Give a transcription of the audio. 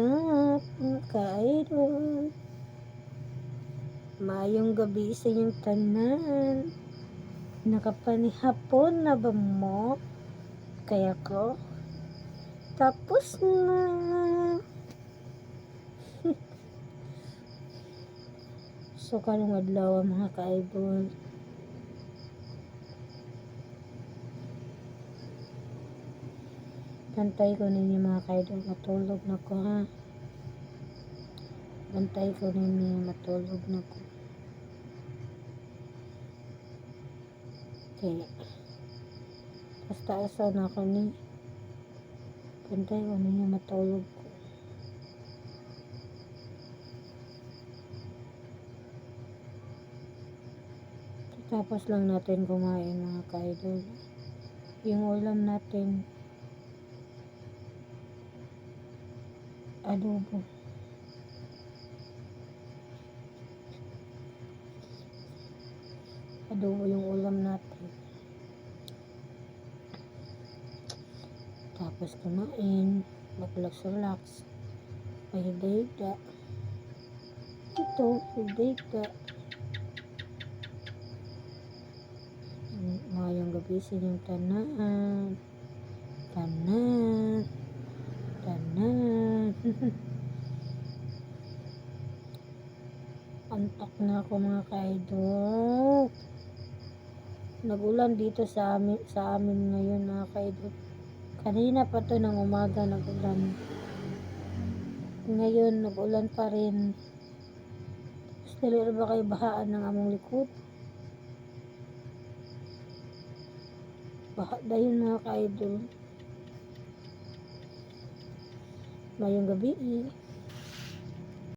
up, mga ka-idol? Mayong gabi sa inyong tanan. Nakapanihapon na ba mo? Kaya ko, tapos na. so, karong adlaw mga ka-idol. Bantay ko ninyo mga kaidol, matulog na ko ha. Bantay ko ninyo, matulog na ko. Okay. Basta asa na ko ni. Bantay ko ninyo, matulog ko. Tapos lang natin kumain mga kaidol. Yung ulam natin, adobo. Adobo yung ulam natin. Tapos kumain, mag-relax-relax. May higda Ito, higda Mayong gabi sa inyong tanan. Tanan. Antok na ako mga kaidol. Nagulan dito sa amin, sa amin ngayon mga kaidol. Kanina pa to ng umaga nagulan. Ngayon nagulan pa rin. Dali ba kayo bahaan ng among likod? Baha dayon mga ka-idol. Mayong gabi eh.